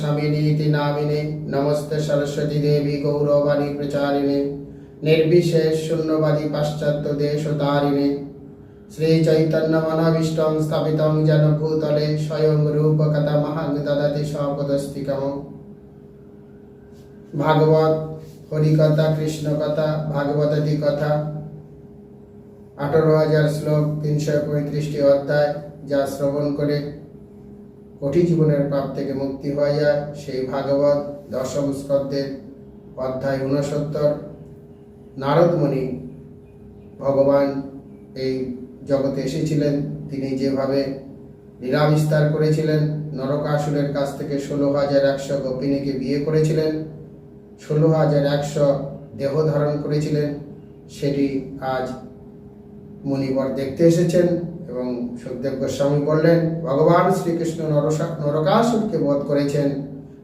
স্বামিনীতি নামিনে নমস্তে সরস্বতী দেবী গৌরবাণী প্রচারিণে নির্বিশেষ শূন্যবাদী পাশ্চাত্য দেশ তারিণে শ্রী চৈতন্য মনাবিষ্টং স্থাপিতং যেন ভূতলে স্বয়ং রূপ কথা মহাং দদতি স্বপদস্তিকম ভাগবত হরিকথা কৃষ্ণ কথা ভাগবতী কথা আঠারো হাজার শ্লোক তিনশো পঁয়ত্রিশটি অধ্যায়, যা শ্রবণ করে কোটি জীবনের পাপ থেকে মুক্তি হয়ে যায়। সেই ভাগবত দশম স্কন্ধের অধ্যায় ঊনসত্তর। নারদমণি ভগবান এই জগতে এসেছিলেন। তিনি যেভাবে লীলা বিস্তার করেছিলেন, নরকাসুরের কাছ থেকে ষোলো হাজার একশো গোপিনীকে বিয়ে করেছিলেন, ষোলো হাজার একশো দেহ ধারণ করেছিলেন, সেটি আজ মুনিবর দেখতে এসেছেন এবং সুখদেব গোস্বামী বললেন, ভগবান শ্রীকৃষ্ণ নরকাসুরকে বধ করেছেন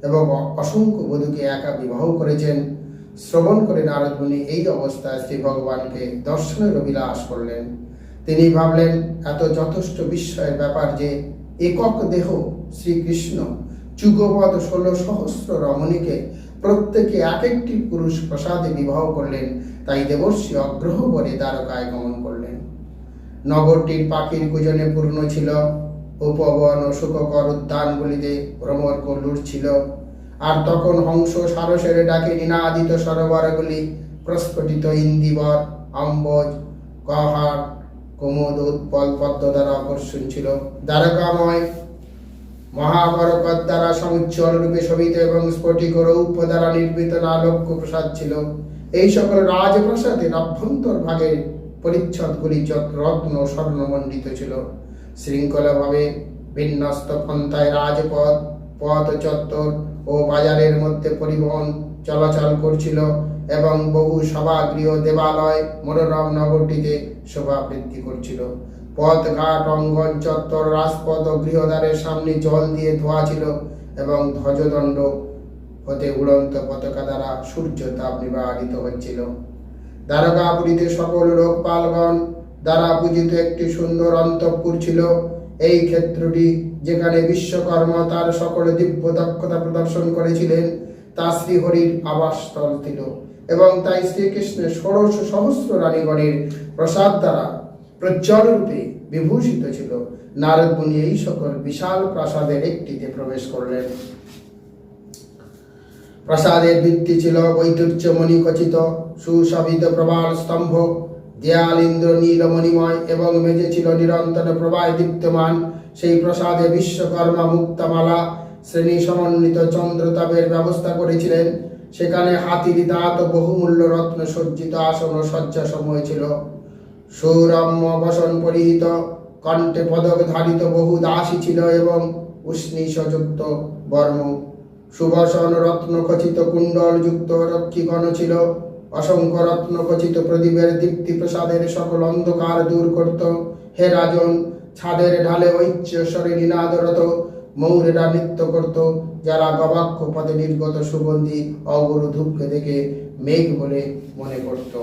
এবং অসংখ্য বধূকে একা বিবাহ করেছেন। শ্রবণ করে নারদ মুনি এই অবস্থায় শ্রী ভগবানকে দর্শনের অভিলাষ করলেন। তিনি ভাবলেন, এত যথেষ্ট বিস্ময়ের ব্যাপার যে একক দেহ শ্রীকৃষ্ণ যুগপদ ষোলো সহস্র রমণীকে প্রত্যেকে এক একটি পুরুষ প্রসাদে বিবাহ করলেন, তাই দেবর্ষি অগ্রহ করে দ্বারকায় গমন করলেন। নগরটির পাখির কুজনে পূর্ণ ছিল, উপবন ও সুখকর উদ্যানগুলিতে ভ্রমর কল্লুর ছিল। আর তখন হংস সারসের ডাকে নিনাদিত সরোবরগুলি প্রস্ফুটিত ইন্দিবর অম্বজ কহার কুমুদ উৎপল পদ্ম দ্বারা আকর্ষণ ছিল। দ্বারকাময় মহাবরকত দ্বারা সমুচ্চল রূপে শোভিত এবং স্ফটিক রৌপ্য দ্বারা নির্মিত আলোক্য প্রসাদ ছিল। এই সকল রাজপ্রাসাদের অভ্যন্তর ভাগে পরিচ্ছদগুলি রত্ন স্বর্ণমণ্ডিত ছিল। শৃঙ্খলাভাবে বিন্যস্ত পন্থায় রাজপথ, পথ চত্বর ও বাজারের মধ্যে পরিবহন চলাচল করছিল এবং বহু সভাগৃহ দেবালয়, মনোরম নগরটিতে শোভা বৃদ্ধি করছিল। পথ ঘাট অঙ্গন চত্বর রাজপথ ও গৃহদ্বারের সামনে জল দিয়ে ধোয়া ছিল এবং ধ্বজদণ্ড হতে উড়ন্ত পতাকা দ্বারা সূর্য তাপ নিবারিত হচ্ছিল। দ্বারকাপুরীতে সকল লোকপালগণ দ্বারা পূজিত একটি সুন্দর অন্তঃপুর ছিল। এই ক্ষেত্রটি যেখানে বিশ্বকর্মা তার সকল দিব্য দক্ষতা প্রদর্শন করেছিলেন, তা শ্রীহরির আবাসস্থল ছিল এবং তাই শ্রীকৃষ্ণের ষোড়শ সহস্র রানীগণের প্রসাদ দ্বারা প্রজ্জ্বল রূপে বিভূষিত ছিল। নারদ মুনি এই সকল বিশাল প্রাসাদের একটিতে প্রবেশ করলেন। প্রাসাদের ভিত্তি ছিল বৈদুর্যমণি খচিত সুশোভিত প্রবাল স্তম্ভ, দেয়াল ইন্দ্র নীলমণিময় এবং মেঝে ছিল নিরন্তর প্রবাহ দীপ্তমান। সেই প্রসাদে বিশ্বকর্মা মুক্তামালা শ্রেণি সমন্বিত চন্দ্রতাপের ব্যবস্থা করেছিলেন। সেখানে হাতির দাঁত বহুমূল্য রত্ন সজ্জিত আসন ও শয্যা সময় ছিল। সৌরম্য বসন পরিহিত, কণ্ঠে পদক ধারিত বহু দাসী ছিল এবং উষ্ণীষযুক্ত বর্ম। সুবসন রত্ন খচিত কুণ্ডল যুক্ত রক্ষীগণ ছিল। অসংখ্য রত্ন খচিত প্রদীপের দীপ্তি প্রসাদের সকল অন্ধকার দূর করত। হে রাজন, ছাদের ঢালে ঐচ্যস্বরে নিনাদরত মৌরেরা নৃত্য করত, যারা গবাক্ষ পদে নির্গত সুগন্ধি অগুরু ধূপকে দেখে মেঘ বলে মনে করত।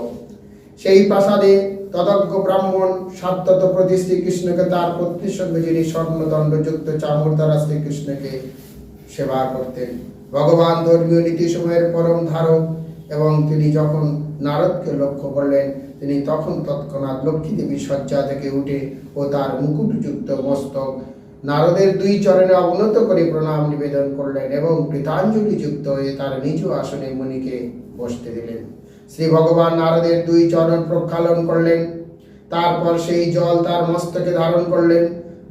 সেই প্রাসাদে তদজ্ঞ ব্রাহ্মণ সাত্যত প্রতি শ্রীকৃষ্ণকে তার পত্নীর সঙ্গে যিনি স্বর্ণদণ্ডযুক্ত চামর দ্বারা শ্রীকৃষ্ণকে সেবা করতেন। ভগবান ধর্মীয় নীতিসমূহের পরম ধারক এবং তিনি যখন নারদকে লক্ষ্য করলেন, তিনি তখন তৎক্ষণাৎ লক্ষ্মী দেবী শয্যা থেকে উঠে ও তার মুকুটযুক্ত মস্তক নারদের দুই চরণে অবনত করে প্রণাম নিবেদন করলেন এবং কৃতাঞ্জলি যুক্ত হয়ে তার নিজ আসনে মুনিকে বসতে দিলেন। শ্রী ভগবান নারদের দুই চরণ প্রক্ষালন করলেন। তারপর সেই জল তার মস্তকে ধারণ করলেন।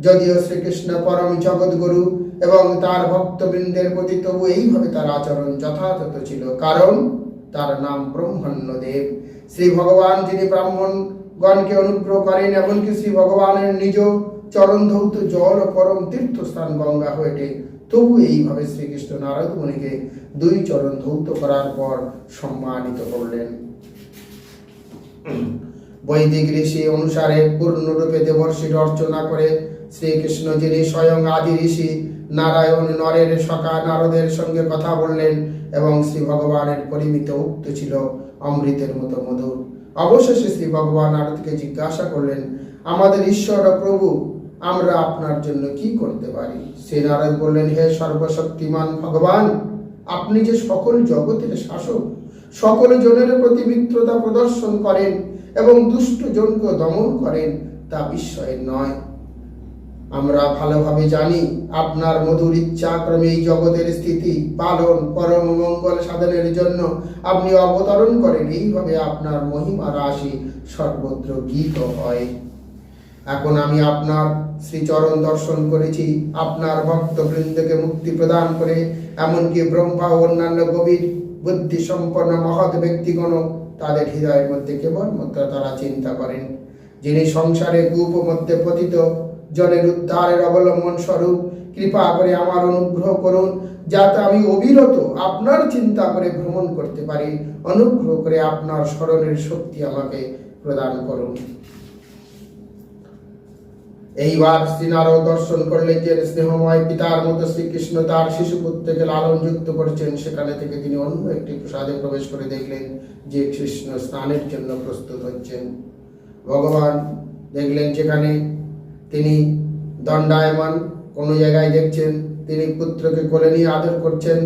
যদিও শ্রীকৃষ্ণ পরম জগৎগুরু এবং তার ভক্তবৃন্দের প্রতি তবু এইভাবে তার আচরণ যথাযথ ছিল। কারণ তার নাম ব্রহ্মণ্য দেব শ্রী ভগবান যিনি ব্রাহ্মণগণকে অনুগ্রহ করেন, এমনকি শ্রী ভগবানের নিজ চরণ ধৌত জল ও পরম তীর্থস্থান গঙ্গা হয়েটে তবু এইভাবে শ্রীকৃষ্ণ নারদ মুনিকে দুই চরণ ধৌত করার পর সম্মানিত করলেন। বৈদিক ঋষি অনুসারে পূর্ণরূপে দেবর্ষির অর্চনা করে শ্রীকৃষ্ণ যিনি স্বয়ং আদি ঋষি নারায়ণ নরের সখা নারদের সঙ্গে কথা বললেন এবং শ্রী ভগবানের পরিমিত উক্ত ছিল অমৃতের মতো মধুর। অবশেষে শ্রী ভগবান নারদকে জিজ্ঞাসা করলেন, আমাদের ঈশ্বর প্রভু আমরা আপনার জন্য কি করতে পারি? শ্রী নারদ বললেন, হে সর্বশক্তিমান ভগবান, আপনি যে সকল জগতের শাসক, সকল জনের প্রতি মিত্রতা প্রদর্শন করেন এবং দুষ্ট জনকে দমন করেন, তা বিস্ময়ের নয়। আমরা ভালোভাবে জানি, আপনার মধুর ইচ্ছাক্রমে এই জগতের স্থিতি, পালন, পরম মঙ্গল সাধনের জন্য আপনি অবতরণ করেন। এইভাবে আপনার মহিমা রাশি সর্বত্র গীত হয়। এখন আমি আপনার শ্রীচরণ দর্শন করেছি। আপনার ভক্তবৃন্দকে মুক্তি প্রদান করে, এমনকি ব্রহ্মা ও অন্যান্য গভীর বুদ্ধি সম্পন্ন মহৎ ব্যক্তিগণ তাদের হৃদয়ের মধ্যে কেবলমাত্র তারা চিন্তা করেন, যিনি সংসারে কূপ মধ্যে পতিত। জনের উদ্ধারের অবলম্বন স্বরূপ কৃপা করে আমার অনুগ্রহ করুন, যাতে আমি অবিরত আপনার চিন্তা করে ভ্রমণ করতে পারি। অনুগ্রহ করে আপনার স্মরণের শক্তি আমাকে প্রদান করুন। এইবার শ্রীনারও দর্শন করলেন যে স্নেহময় পিতার মতো শ্রীকৃষ্ণ তার শিশুপুত্রকে লালন যুক্ত করছেন, সেখানে থেকে তিনি অন্য একটি প্রসাদে প্রবেশ করে দেখলেন যে কৃষ্ণ স্নানের জন্য প্রস্তুত হচ্ছেন। ভগবান দেখলেন যেখানে তিনি দণ্ডায়মান, কোনো জায়গায় দেখছেন তিনি পুত্রকে কোলে নিয়ে আদর করছেন,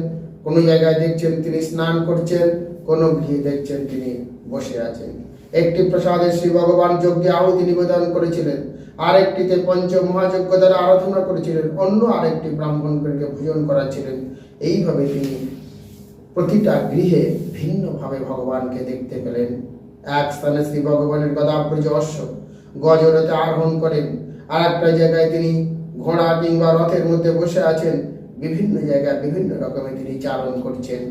কোনো জায়গায় দেখছেন তিনি স্নান করছেন, কোনো গৃহে দেখছেন তিনি বসে আছেন। একটি প্রসাদে শ্রী ভগবান যজ্ঞে আহুতি নিবেদন করেছিলেন। আরেকটিতে পঞ্চ মহাযজ্ঞ দ্বারা আরাধনা করেছিলেন। অন্য আরেকটি ব্রাহ্মণকে ভোজন করাচ্ছিলেন। এইভাবে তিনি প্রতিটা গৃহে ভিন্নভাবে ভগবানকে দেখতে পেলেন। এক স্থানে শ্রী ভগবানের গদাব্রজ অশ্ব গজরতে আরোহণ করেন। আর একটা জায়গায় তিনি ঘোড়া কিংবা রথের মধ্যে বসে আছেন। বিভিন্ন জায়গায় বিভিন্ন রকমের তিনি চারণ করছেন।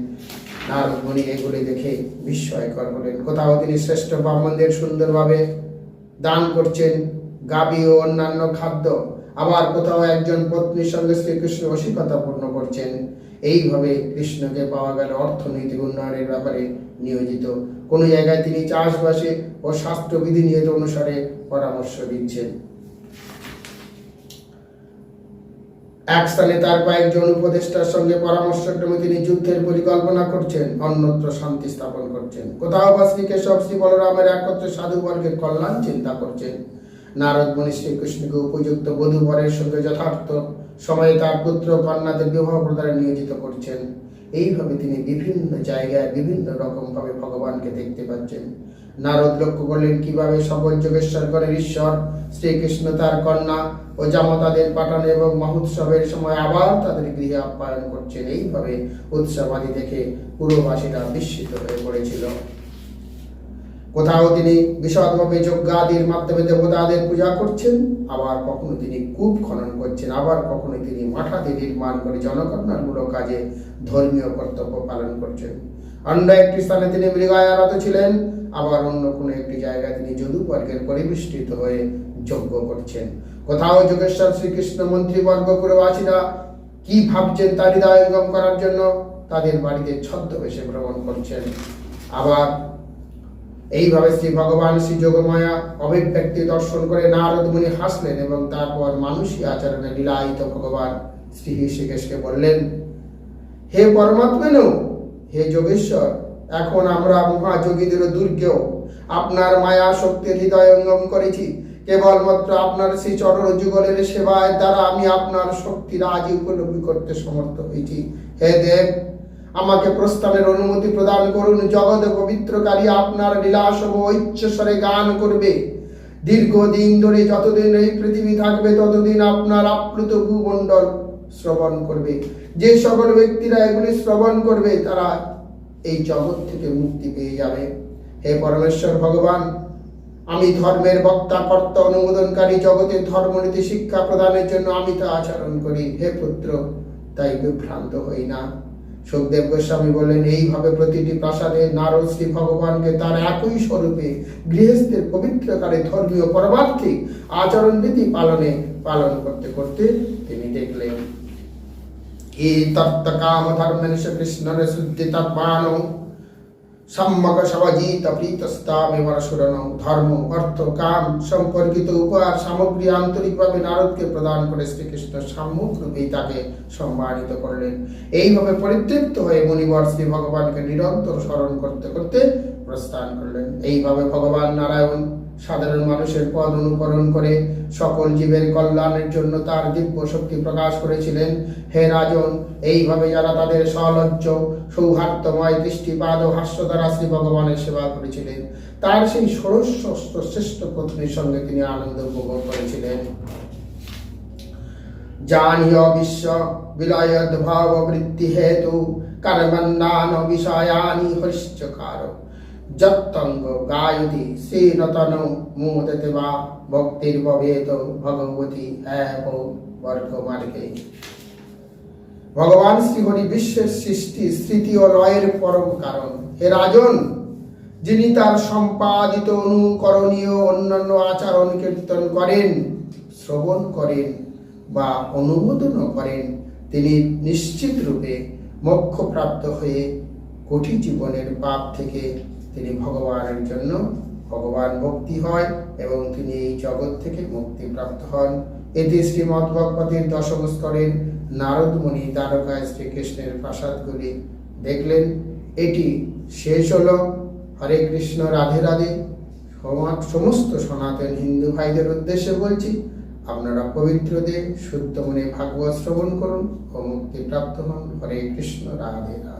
নারদ মুনি এগুলি দেখে বিস্ময়কর হলেন। কোথাও তিনি শ্রেষ্ঠ ব্রাহ্মণদের সুন্দরভাবে দান করছেন, গাবি ও অন্যান্য খাদ্য। আবার কোথাও একজন পত্নীর সঙ্গে শ্রীকৃষ্ণ রসিকতা পূর্ণ করছেন। এইভাবে কৃষ্ণকে পাওয়া গেল অর্থনৈতিক উন্নয়নের ব্যাপারে নিয়োজিত। কোনো জায়গায় তিনি চাষবাসে ও স্বাস্থ্যবিধি নিয়ত অনুসারে পরামর্শ দিচ্ছেন। এক স্থানে তার কয়েকজন উপদেষ্টার সঙ্গে পরামর্শক্রমে তিনি যুদ্ধের পরিকল্পনা করছেন, অন্যত্র শান্তি স্থাপন করছেন। কোথাও বা শ্রীকেশব শ্রী বলরামের একত্রে সাধু বর্গের কল্যাণ চিন্তা করছেন। নারদ মুনি শ্রীকৃষ্ণকে উপযুক্ত বধূ বরের সঙ্গে যথার্থ সময়ে তার পুত্র কন্যাদের বিবাহ প্রদানে নিয়োজিত করছেন। এইভাবে তিনি বিভিন্ন জায়গায় বিভিন্ন রকম ভাবে ভগবানকে দেখতে পাচ্ছেন। নারদ লক্ষ্য করলেন কীভাবে সকল যোগেশ্বরগণের ঈশ্বর, শ্রীকৃষ্ণ তার কন্যা ও জামাতাদের পাঠানো এবং মহোৎসবের সময় আবার তাদের গৃহে আপ্যায়ন করছেন। এইভাবে উৎসবাদী দেখে পুরোবাসীরা বিস্মিত হয়ে পড়েছিল। কোথাও তিনি বিশদভাবে যজ্ঞাদির মাধ্যমে দেবতাদের পূজা করছেন, আবার কখনো তিনি কূপ খনন করছেন, আবার কখনো তিনি মাঠাদি নির্মাণ করে জনকল্যাণমূলক কাজে ধর্মীয় কর্তব্য পালন করছেন। অন্য একটি স্থানে তিনি মৃগায়ারত ছিলেন আবার অন্য কোনো একটি জায়গায় তিনি যদুবর্গের পরিবেষ্টিত হয়ে যজ্ঞ করছেন। কোথাও যোগেশ্বর শ্রীকৃষ্ণ মন্ত্রীবর্গ প্রবাসীরা কি ভাবছেন তার হৃদয়ঙ্গম করার জন্য? তাদের বাড়িতে ছদ্মবেশে ভ্রমণ করছেন। আবার এইভাবে শ্রী ভগবান শ্রী যোগমায়া অভিব্যক্তি দর্শন করে নারদ মুনি হাসলেন এবং তারপর মানুষই আচরণে লীলায়িত ভগবান শ্রী ঋষিকেশকে বললেন, হে পরমাত্মেন, হে যোগেশ্বর এখন আমরা মহাযোগীদের দুর্গেও আপনার মায়া শক্তির হৃদয়ঙ্গম করেছি। কেবলমাত্র আপনার সেই চরণ যুগলের সেবায় দ্বারা আমি আপনার শক্তি রাজি উপলব্ধি করতে সমর্থ হয়েছি। হে দেব, আমাকে প্রস্থানের অনুমতি প্রদান করুন। জগৎ পবিত্রকারী আপনার লীলাসম ঐচ্ছস্বরে গান করবে। দীর্ঘদিন ধরে যতদিন এই পৃথিবী থাকবে, ততদিন আপনার আপ্লুত ভূমণ্ডল শ্রবণ করবে। যে সকল ব্যক্তিরা এগুলি শ্রবণ করবে, তারা এই জগৎ থেকে মুক্তি পেয়ে যাবে। হে পরমেশ্বর ভগবান, আমি ধর্মের বক্তা, কর্তা, অনুমোদনকারী জগতের ধর্মনীতি, শিক্ষা প্রদানের জন্য আমি তা আচরণ করি। হে পুত্র, তাই বিভ্রান্ত হই না। সুখদেব গোস্বামী বললেন, এইভাবে প্রতিটি প্রাসাদে নারদ শ্রী ভগবানকে তার একই স্বরূপে গৃহস্থের পবিত্রকারে ধর্মীয় পরমার্থিক আচরণবিধি পালনে পালন করতে করতে এই তত্ত্ব কাম ধর্মের কৃষ্ণের শুদ্ধি তৎমান সম্যক সবজিত ধর্ম অর্থ কাম সম্পর্কিত আন্তরিকভাবে নারদকে প্রদান করে শ্রীকৃষ্ণ তাকে সম্মানিত করলেন এইভাবে পরিতৃপ্ত হয়ে মণিবর শ্রী ভগবানকে নিরন্তর স্মরণ করতে করতে প্রস্থান করলেন। এইভাবে ভগবান নারায়ণ সাধারণ মানুষের পদ অনুকরণ করে সকল জীবের কল্যাণের জন্য তার দিব্য শক্তি প্রকাশ করেছিলেন। হে রাজন, এইভাবে যারা তাদের সলজ্জ, সৌহার্দ্যময় দৃষ্টিপাদ ও হাস্য দ্বারা শ্রী ভগবানের সেবা করেছিলেন, তার সেই ষোড়শ শ্রেষ্ঠ পত্নীর সঙ্গে তিনি আনন্দ উপভোগ করেছিলেন। জানীয় বিশ্ব বিলয়দ ভাব বৃত্তি হেতু কর্মন্নান বিষয়ানি হরিশ্চকার যত্তঙ্গ গায়তি মোদতে বা ভক্তির ভগবতী ভগবান শ্রীহরি বিশ্বের সৃষ্টি, স্মৃতি ও লয়ের পরম কারণ। হে রাজন, যিনি তার সম্পাদিত অনুকরণীয় অন্যান্য আচরণ কীর্তন করেন, শ্রবণ করেন বা অনুমোদনও করেন, তিনি নিশ্চিত রূপে মোক্ষপ্রাপ্ত হয়ে কঠিন জীবনের পাপ থেকে তিনি ভগবানের জন্য ভগবান ভক্তি হয় এবং তিনি এই জগৎ থেকে মুক্তিপ্রাপ্ত হন। এতে শ্রীমৎ ভগবতীর দশম স্তরের নারদমণি দ্বারকায় শ্রীকৃষ্ণের প্রাসাদগুলি দেখলেন। এটি শেষ হল। হরে কৃষ্ণ, রাধে রাধে। সমা- সমস্ত সনাতন হিন্দু ভাইদের উদ্দেশ্যে বলছি, আপনারা পবিত্র দেব শুদ্ধ মনে ভাগবত শ্রবণ করুন ও মুক্তিপ্রাপ্ত হন। হরে কৃষ্ণ, রাধে রাধে।